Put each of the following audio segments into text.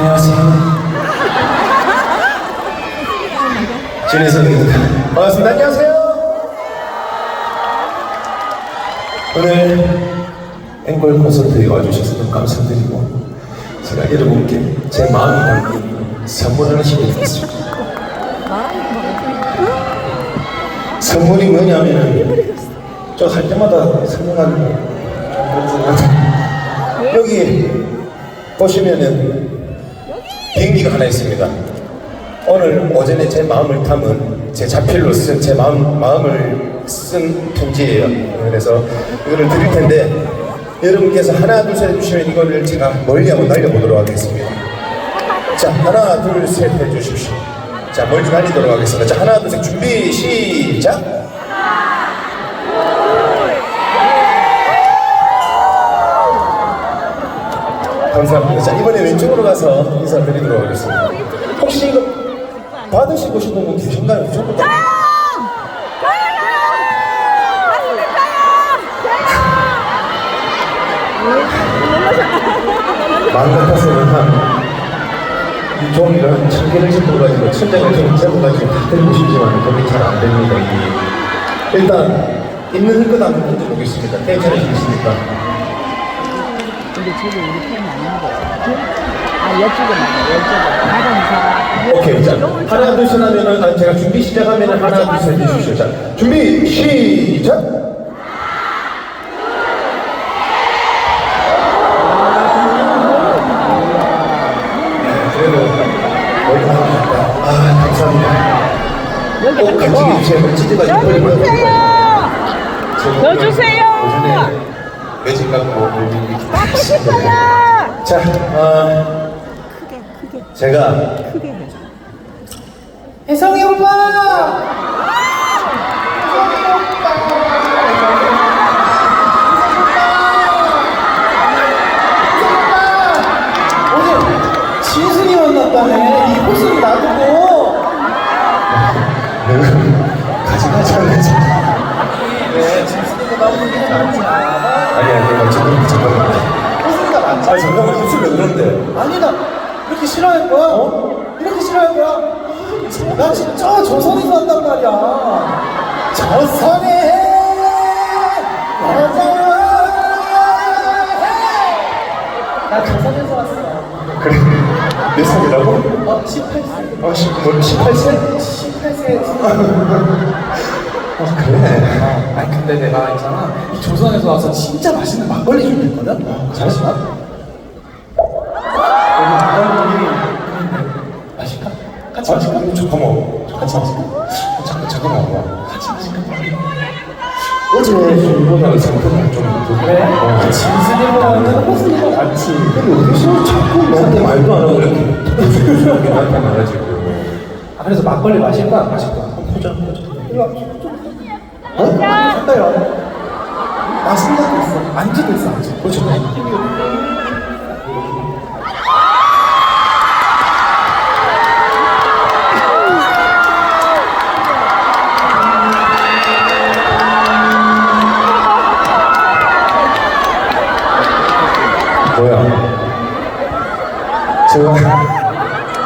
안녕하세요. 진혜선입니다. 반갑습니다. 안녕하세요. 오늘 앵콜 콘서트에 와주셔서 너무 감사드리고 제가 여러분께 제 마음이 담긴 선물 하나씩 드리겠습니다. 선물이 뭐냐면 저할 때마다 생각하는 여기 보시면은 비행기가 하나 있습니다. 오늘 오전에 제 마음을 담은 제 자필로 쓴 제 마음, 마음을 쓴 편지예요. 그래서 이거를 드릴 텐데 여러분께서 하나 둘 셋 해주시면 이거를 제가 멀리 한번 날려보도록 하겠습니다. 자 하나 둘 셋 해주십시오. 자 멀리 날리도록 하겠습니다. 자 하나 둘 셋 준비 시작. 감사합니다. 자 이번에 왼쪽으로 가서 인사드리도록 하겠습니다. 혹시 이거 받으시고 싶은 분 계신가요? 전부 다. 마음 같아서는 한 이 종이를 한천 개를 집어가지고 천 장을 좀 재고가지고 다 들고 싶지만 그게 잘안 됩니다. 일단 있는 흙것 한번 던져보겠습니다. 괜찮으시겠습니까? 근데 저기 우리 편 아닌 거야. 아, 이쪽에 맞아, 이쪽에. 다른 사람. 오케이 자 하나 둘셋 하면은 아, 제가 준비 시작하면은 하나 둘셋 해주십시오. 자 준비 시작. 꼭 간직해 주세요. 찌질가 이빨이 많아요. 넣어주세요! 매직 갖고 갖고 싶어요! 자, 어, 제가 혜성이 오빠! 아니, 나 이렇게 싫어할 거야? 어? 이렇게 싫어할 거야? 아, 나 진짜 조선에서 한단 말이야. 조선에 나 조선에서 왔어. 그래 몇 살이라고? 어, 18세. 아, 시, 뭐, 18세? 18세. 아, 그래. 아니 근데 내가 있잖아 이 조선에서 와서 진짜 맛있는 막걸리 준비했거든? 어, 잘하시나? 여기 막걸리 마실까? 같이 아, 마실까? 잠깐만, 잠깐만. 잠깐, 잠깐만. 마실까? 어제 술보다는 상태가 좀 그래? 어. 진수님보다는 호수님과 같이 근데 어디서 자꾸 나한테 말도 안 하고 이렇게. 아 그래서 막걸리 마실 거야? 안 마실 거야? 포장, 포장. 이리 와 어? 가까이 맛있는 것도 있어 안주도 있어 안주 그렇죠. 제가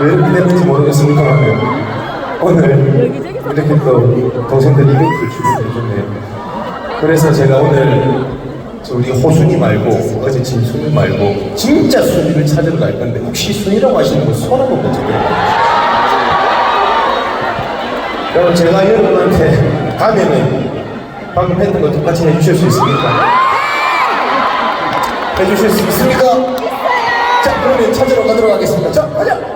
왜 이렇게 됐는지 모르겠습니다만 오늘 이렇게 또 동생들 이벤트를 준비해줬네요. 그래서 제가 오늘 저 우리 호순이 말고 어제 진순이 말고 진짜 순이를 찾으러 갈 건데 혹시 순이라고 하시는 분 손 한번 붙여줘요. 여러분 제가 여러분한테 가면은 방금 했던 거 똑같이 해주실 수 있습니까? 해주실 수 있습니까? 자 그러면 찾으러 가도록 하겠습니다. 자 가자.